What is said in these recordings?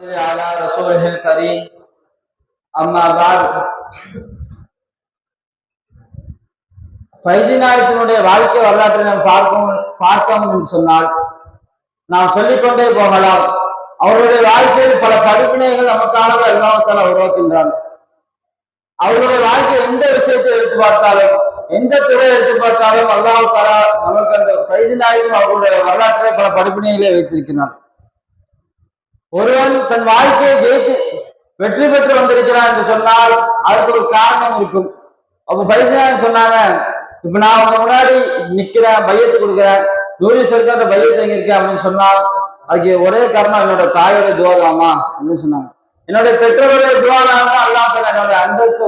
على رسوله الكريم أما بعد ஃபைசி நாயத்தினுடைய வாழ்க்கை வரலாற்றை நாம் பார்க்கும் பார்த்தோம் என்று சொன்னால் நாம் சொல்லிக்கொண்டே போகலாம் அவருடைய வாழ்க்கையில் பல படிப்பினைகள் நமக்காக எல்லாத்தால உருவாக்கின்றான் அவருடைய வாழ்க்கை எந்த விஷயத்தை எடுத்து பார்த்தாலும் எந்த துறை எடுத்து பார்த்தாலும் அல்லாஹாலா நமக்கு அந்த ஃபைசி நாயகம் அவருடைய வரலாற்றை பல படிப்பினைகளை வைத்திருக்கிறான் ஒருவன் தன் வாழ்க்கையை ஜெயித்து வெற்றி பெற்று வந்திருக்கிறான் என்று சொன்னால் அதுக்கு ஒரு காரணம் இருக்கும். அப்ப பரிசுநாயகம் சொன்னாங்க? இப்ப நான் உங்க முன்னாடி நிக்கிறேன் பையத்து கொடுக்குறேன் நூறு சொல்கிற பையத்து இருக்கேன் அப்படின்னு சொன்னால் அதுக்கு ஒரே காரணம் என்னோட தாயோட துவாதாமா அப்படின்னு சொன்னாங்க. என்னுடைய பெற்றோருடைய துவாதாமா அல்லாத என்னோட அந்தஸ்து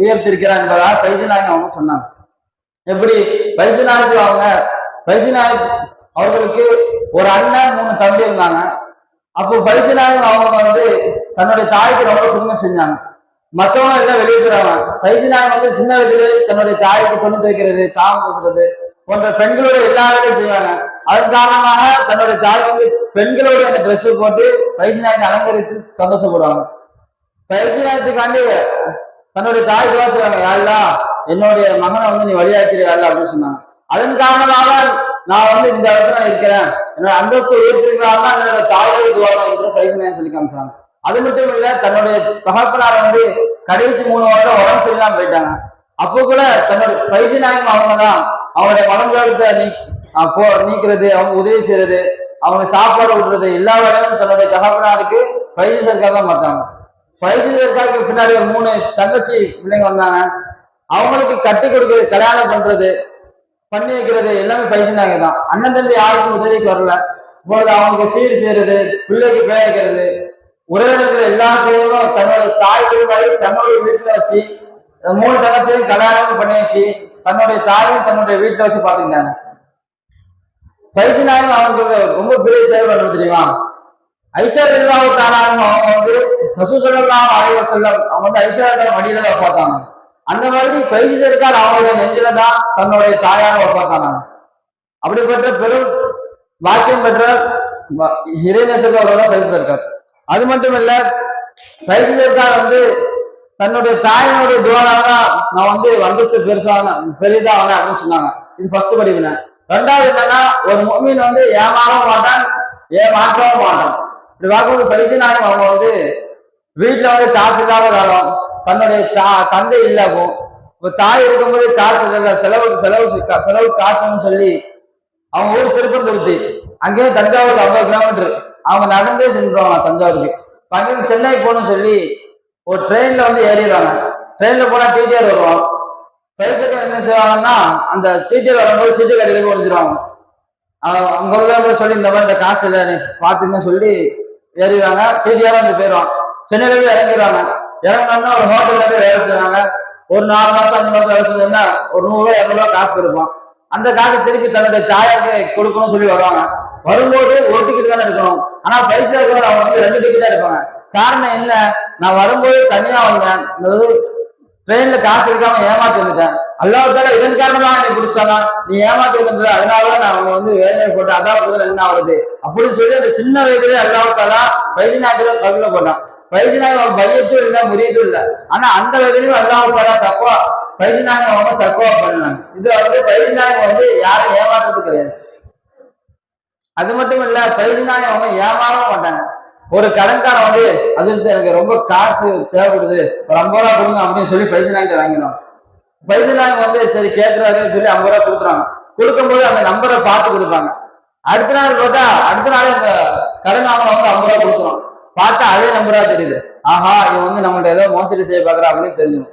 உயர்த்திருக்கிறான் என்பதாக பைசுநாயகம் அவங்க சொன்னாங்க. எப்படி? பைசுநாயகத்துக்கு அவங்க பைசுநாயக் அவர்களுக்கு ஒரு அண்ணன் மூணு தம்பி இருந்தாங்க. அப்போ பரிசுநாயகம் அவங்க வந்து தன்னுடைய தாய்க்கு ரொம்ப சுருமை செஞ்சாங்க. மற்றவங்க எல்லாம் வெளியே போயிடுறாங்க. பரிசுநாயகம் வந்து சின்ன வயதுல தன்னுடைய தாய்க்கு துணி துவைக்கிறது சாமம் பூசுறது போன்ற பெண்களோட எல்லா வேலையும் செய்வாங்க. அதன் காரணமாக தன்னுடைய தாய் வந்து பெண்களோட அந்த ட்ரெஸ் போட்டு பரிசுநாயகத்தை அலங்கரித்து சந்தோஷப்படுவாங்க. பரிசுநாயகத்துக்காண்டி தன்னுடைய தாய் கூட செய்வாங்க. யாருலா என்னுடைய மகனை வந்து நீ வழியாக்கிறீர்கள் அப்படின்னு சொன்னாங்க. அதன் காரணமாக நான் வந்து இந்த இடத்துல நான் இருக்கிறேன். என்னோட அந்தஸ்து உயர்த்திருக்கிறாங்க என்னோட தாயோட துவாரம் என்று பரிசுநாயகம் சொல்லி காமிச்சாங்க. அது மட்டும் இல்ல தன்னுடைய தகப்பனார் வந்து கடைசி மூணு வருடம் உடம்பு சரியில்லாம போயிட்டாங்க. அப்போ கூட தன்னோட பரிசு நாயகம் அவங்க தான். அவங்களுடைய மனஞ்சோடத்தை நீ போ நீக்கிறது அவங்க உதவி செய்யறது அவங்க சாப்பாடு விடுறது எல்லா வேலையும் தன்னுடைய தகப்பனாருக்கு பரிசு சர்க்கார் தான் பார்த்தாங்க. பரிசு சர்க்காருக்கு பின்னாடி ஒரு மூணு தங்கச்சி பிள்ளைங்க வந்தாங்க. அவங்களுக்கு கட்டி கொடுக்குறது கல்யாணம் பண்றது பண்ணி வைக்கிறது எல்லாமே பைசனாக தான். அண்ணன் தம்பி யாருக்கும் உதவிக்கு வரல. இப்பொழுது அவங்களுக்கு சீர் செய்யறது பிள்ளைக்கு பிழை வைக்கிறது உறவினர்கள் எல்லாத்தையும் தன்னோட தாய் திருவாய் தன்னுடைய வீட்டுல வச்சு மூணு தங்கச்சியும் கல்யாணம் பண்ணி வச்சு தன்னுடைய தாயும் தன்னுடைய வீட்டுல வச்சு பாத்துக்கிட்டாங்க பைசனாயும் அவங்களுக்கு ரொம்ப பெரிய சேவை பண்ண தெரியுமா? ஐஷா இல்லாத தானாகவும் அவங்க வந்து ரசூசல்லாம் அலைவ செல்லம் அவங்க வந்து ஐஸ்வர்யா மடியில தான் பார்த்தாங்க. அந்த மாதிரி பைசி சர்க்கார் அவருடைய நெஞ்சில தான் தன்னுடைய தாயான பார்த்தாங்க அப்படிப்பட்ட பெரும் வாக்கியம் பெற்ற இறைநேசர்கள் தான் பைசி சர்க்கார் அது மட்டும் இல்ல பைசி சர்க்கார் வந்து தன்னுடைய தாயினுடைய துவாராக தான் நான் வந்து வந்தஸ்து பெருசான பெரிதா ஆனேன் அப்படின்னு சொன்னாங்க. இது ஃபர்ஸ்ட் படிப்பினேன் ரெண்டாவது என்னன்னா ஒரு மொமீன் வந்து ஏமாறவும் மாட்டான் ஏமாற்றவும் மாட்டான். இப்படி பார்க்கும்போது பரிசு நாயம் அவங்க வந்து வீட்டுல வந்து காசு இல்லாத காலம் தன்னுடைய தா தந்தை இல்லாகும் இப்போ தாய் இருக்கும்போது காசு இல்லை செலவு செலவு செலவு காசுன்னு சொல்லி அவங்க ஊர் திருப்பந்தூர்த்தி அங்கேயும் தஞ்சாவூருக்கு ஐம்பது கிலோமீட்டர். அவங்க நடந்தே சென்றுவாங்க தஞ்சாவூருக்கு. அங்கேருந்து சென்னை போகணும்னு சொல்லி ஒரு ட்ரெயினில் வந்து ஏறிடுவாங்க ட்ரெயினில் போனால் டிடிஆர் வருவோம் பைசக்கு என்ன செய்வாங்கன்னா அந்த டிடிஆர் வரும்போது சீட்டு கடையில் முடிச்சிருவாங்க அங்கே உள்ள சொல்லி இந்த மாதிரி இந்த காசு இல்லை நீ சொல்லி ஏறிடுவாங்க டிடிஆர் வந்து போயிடுவான். சென்னையில் போய் இறங்கிடுவாங்க இறங்கினோம்னா ஒரு ஹோட்டல்ல போய் வேலை செய்வாங்க ஒரு நாலு மாசம் அஞ்சு மாசம் வேலை செஞ்சோம்னா ஒரு நூறு இரநூறுவா காசு கொடுப்போம். அந்த காசை திருப்பி தன்னுடைய தாயாருக்கு கொடுக்கணும்னு சொல்லி வருவாங்க. வரும்போது ஒரு டிக்கெட் தானே இருக்கணும் ஆனா பைசா இருக்கிறவங்க அவங்க வந்து ரெண்டு டிக்கெட்டா இருப்பாங்க காரணம் என்ன? நான் வரும்போது தனியா வந்தேன். அதாவது ட்ரெயின்ல காசு இருக்காம ஏமாத்தி வந்துட்டேன் அல்லாவுக்கால இதன் காரணமாக எனக்கு பிடிச்சானா? நீ ஏமாத்தி வந்துட்டு அதனாலதான் நான் அவங்க வந்து வேலையை போட்டு அதான் என்ன ஆகுது அப்படின்னு சொல்லி அந்த சின்ன வயதுல அல்லாவுக்காலா பைசா நாட்டில கல்வில போட்டான். பைசனாக பையத்தும் இல்லை முறியதும் இல்லை. ஆனா அந்த வகையிலும் அல்லாஹ் பரா தக்குவா பைசுனாங்க அவங்க தக்குவா பண்ணாங்க. இது வந்து பைசுனாங்க வந்து யாரும் ஏமாற்றுறது கிடையாது. அது மட்டும் இல்ல பைசுனாங்க அவங்க ஏமாறவும் மாட்டாங்க. ஒரு கடன்காரன் வந்து அசத்து எனக்கு ரொம்ப காசு தேவைப்படுது ஒரு ஐம்பது ரூபா கொடுங்க அப்படின்னு சொல்லி பைசனாகிட்ட வாங்கினோம் பைசுனாங்க வந்து சரி கேட்கிறாருன்னு சொல்லி ஐம்பது ரூபா கொடுத்துறாங்க கொடுக்கும்போது அந்த நம்பரை பார்த்து கொடுப்பாங்க. அடுத்த நாள் போட்டா அடுத்த நாள் அந்த கடன் வாங்கினவங்க ஐம்பது ரூபா கொடுத்துரும் பார்த்தா அதே நம்பரா தெரியுது. ஆஹா இவன் வந்து நம்மள்ட்ட ஏதோ மோசடி செய்ய பாக்குறா அப்படின்னு தெரிஞ்சிடும்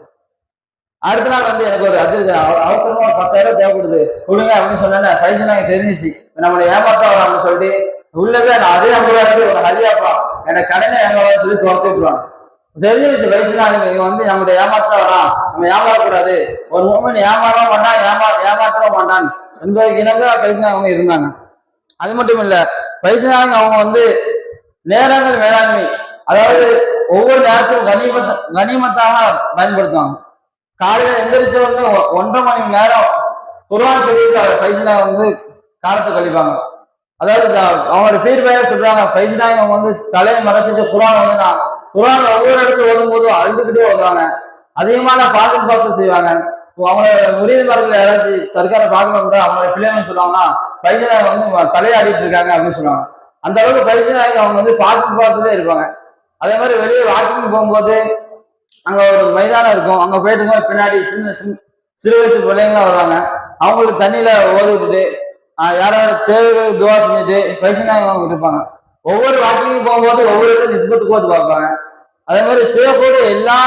அடுத்த நாள் வந்து எனக்கு ஒரு அஜித் அவசரமா பத்தாயிரம் தேவைப்படுது. கொடுங்க அப்படின்னு சொன்னேன் பைசா எனக்கு தெரிஞ்சிச்சு. நம்மளை ஏமாத்தா அப்படின்னு சொல்லிட்டு உள்ளவே நான் அதே நம்பரா இருந்து ஒரு ஹரியாப்பா எனக்கு கடனை எங்க சொல்லி துரத்து விட்டுருவாங்க வச்சு வயசுனா இவன் வந்து நம்மகிட்ட ஏமாத்தா வரான். நம்ம ஏமாறக்கூடாது. ஒரு மூமெண்ட் ஏமாறவும் மாட்டான் ஏமா ஏமாற்றவும் மாட்டான். என்பதற்கு இணங்க பைசா அவங்க இருந்தாங்க. அது மட்டும் இல்ல பைசா அவங்க வந்து நேரங்கள் வேளாண்மை அதாவது ஒவ்வொரு நேரத்திலும் கனிமத்த கனிமத்தாக பயன்படுத்துவாங்க. காலையில் எந்திரிச்ச உடனே ஒன்றரை மணி நேரம் குர்வான் சொல்லிட்டு பைசனா வந்து காலத்தை கழிப்பாங்க. அதாவது அவங்களோட பேர் பேரை சொல்றாங்க. ஃபைஸ் நாயகம் வந்து தலையை மறைச்சிட்டு குரான் வந்து நான் குரான் ஒவ்வொரு இடத்துல ஓதும் போதும் அழுதுகிட்டே ஓதுவாங்க. அதிகமான பாசம் பாசம் செய்வாங்க. அவங்களோட அவங்களோட மரத்தில் யாராச்சும் சர்க்காரை பார்க்கணும் வந்தா அவங்களோட பிள்ளைங்க சொல்லுவாங்கன்னா பைசனா வந்து தலையாடிட்டு இருக்காங்க அப்படின்னு சொல்லுவாங்க. அந்த அளவுக்கு ஃபைஸ் அவங்க வந்து ஃபாஸ்ட் ஃபாஸ்ட்லேயே இருப்பாங்க. அதே மாதிரி வெளியே வாக்கிங் போகும்போது அங்கே ஒரு மைதானம் இருக்கும். அங்கே போயிட்டு போது பின்னாடி சின்ன சின்ன சிறு வயசு பிள்ளைங்களாம் வருவாங்க. அவங்களுக்கு தண்ணியில் ஓத விட்டுட்டு யாரோட தேவைகளுக்கு துவா செஞ்சுட்டு வயசுனாங்க அவங்க இருப்பாங்க ஒவ்வொரு வாக்கிங் போகும்போது ஒவ்வொரு இடத்துல நிஸ்பத்துக்கு ஓது பார்ப்பாங்க. அதே மாதிரி சேஃபோட எல்லா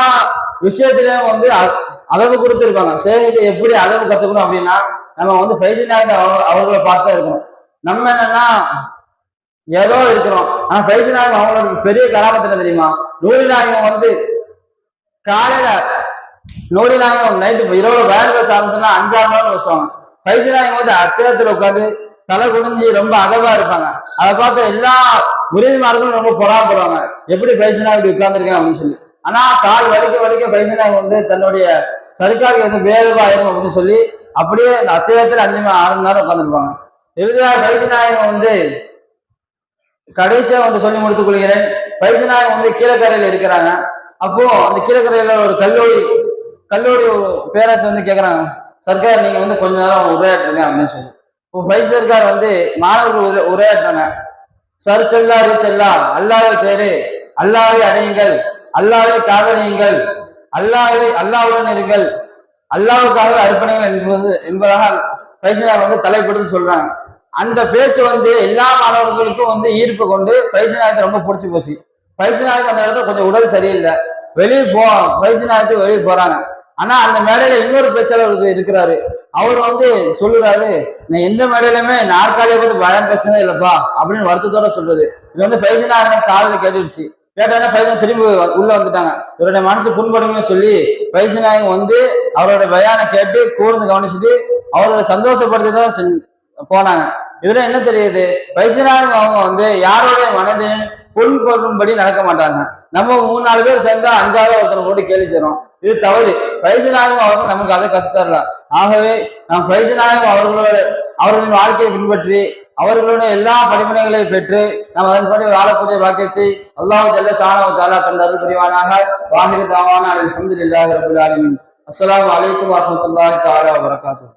விஷயத்திலையும் வந்து அ- அளவு கொடுத்துருப்பாங்க. சேவைக்கு எப்படி அளவு கற்றுக்கணும் அப்படின்னா நம்ம வந்து ஃபைசினாக அவர்களை பார்த்தா இருக்கணும். நம்ம என்னன்னா ஏதோ இருக்கிறோம். ஆனா நாயகம் அவங்களோட பெரிய கராமத்து தெரியுமா? நூலி நாயகம் வந்து காலையில நூலி நாயகம் நைட்டு இரவு வேறு பேச ஆரம்பிச்சோம்னா அஞ்சாறு மணி நேரம் பேசுவாங்க. பைசு நாயகம் வந்து அத்திரத்துல உட்காந்து தலை குனிஞ்சு ரொம்ப அகவா இருப்பாங்க. அதை பார்த்து எல்லா உறுதிமார்களும் ரொம்ப பொறாப்படுவாங்க எப்படி பைசனா இப்படி உட்கார்ந்துருக்கேன் அப்படின்னு சொல்லி. ஆனா கால் வலிக்க வலிக்க பைசனா நாயகம் வந்து தன்னுடைய சர்க்காருக்கு வந்து வேறுபாயிரும் அப்படின்னு சொல்லி அப்படியே அந்த அத்திரத்துல அஞ்சு மணி ஆறு மணி நேரம் உட்காந்துருப்பாங்க இறுதியாக பைசு நாயகம் வந்து கடைசியா வந்து சொல்லி முடித்துக் கொள்கிறேன். பைசு நாயகம் வந்து கீழக்கரையில இருக்கிறாங்க. அப்போ அந்த கீழக்கரையில ஒரு கல்லூரி கல்லூரி ஒரு பேரரசு வந்து கேக்குறாங்க சர்க்கார் நீங்க வந்து கொஞ்ச நேரம் உரையாற்றுங்க அப்படின்னு சொல்லி. இப்போ பைசு சர்க்கார் வந்து மாணவர்கள் உரை உரையாற்றுறாங்க. சர் செல்லா ரீ செல்லா அல்லாவை தேடு அல்லாவை அடையுங்கள் அல்லாவை காதலியுங்கள் அல்லாவை அல்லாவுடன் இருங்கள் அல்லாவுக்காக அர்ப்பணிகள் என்பது என்பதாக பைசனாக வந்து தலைப்படுத்தி சொல்றாங்க. அந்த பேச்சு வந்து எல்லா மாணவர்களுக்கும் வந்து ஈர்ப்பு கொண்டு பைசநாயகத்தை ரொம்ப பிடிச்சி போச்சு. பைசநாயகம் அந்த இடத்துல கொஞ்சம் உடல் சரியில்லை. வெளியே போ பைசநாயகத்துக்கு வெளியே போறாங்க. ஆனா அந்த மேடையில இன்னொரு பேச்சாளர் இருக்கிறாரு. அவர் வந்து சொல்லுறாரு நான் எந்த மேடையிலுமே நாற்காலியை பத்தி பயம் பேசினதே இல்லப்பா அப்படின்னு வருத்தத்தோட சொல்றது. இது வந்து ஃபைசனா காதல கேட்டுடுச்சு கேட்டோன்னே ஃபைசன் திரும்பி உள்ள வந்துட்டாங்க. இவருடைய மனசு புண்படுமே சொல்லி ஃபைசனாயகம் வந்து அவரோட பயானை கேட்டு கூர்ந்து கவனிச்சுட்டு அவரோட சந்தோஷப்படுத்தி தான் செஞ்சு போனாங்க. இதுல என்ன தெரியுது? வயசுனாங்க அவங்க வந்து யாரோடைய மனதையும் புண்படும்படி நடக்க மாட்டாங்க. நம்ம மூணு நாலு பேர் சேர்ந்தா அஞ்சாவது ஒருத்தனை போட்டு கேள்வி செய்யறோம். இது தவறு. வயசுனாகவும் அவர்கள் நமக்கு அதை கத்து ஆகவே நாம் வயசுனாகவும் அவர்களோட அவர்களின் வாழ்க்கையை பின்பற்றி அவர்களுடைய எல்லா படிப்பினைகளையும் பெற்று நாம் அதன்படி வாழக்கூடிய வாக்கியத்தை அல்லாஹு ஜல்ல சாணவ தாலா தன் அருள் புரிவானாக வாகிரு தாவான அல்ஹம்துலில்லாஹி ரப்பில் ஆலமீன். அஸ்ஸலாமு அலைக்கும் வரமத்துல்லாஹி தாலா வபரகாத்துஹு.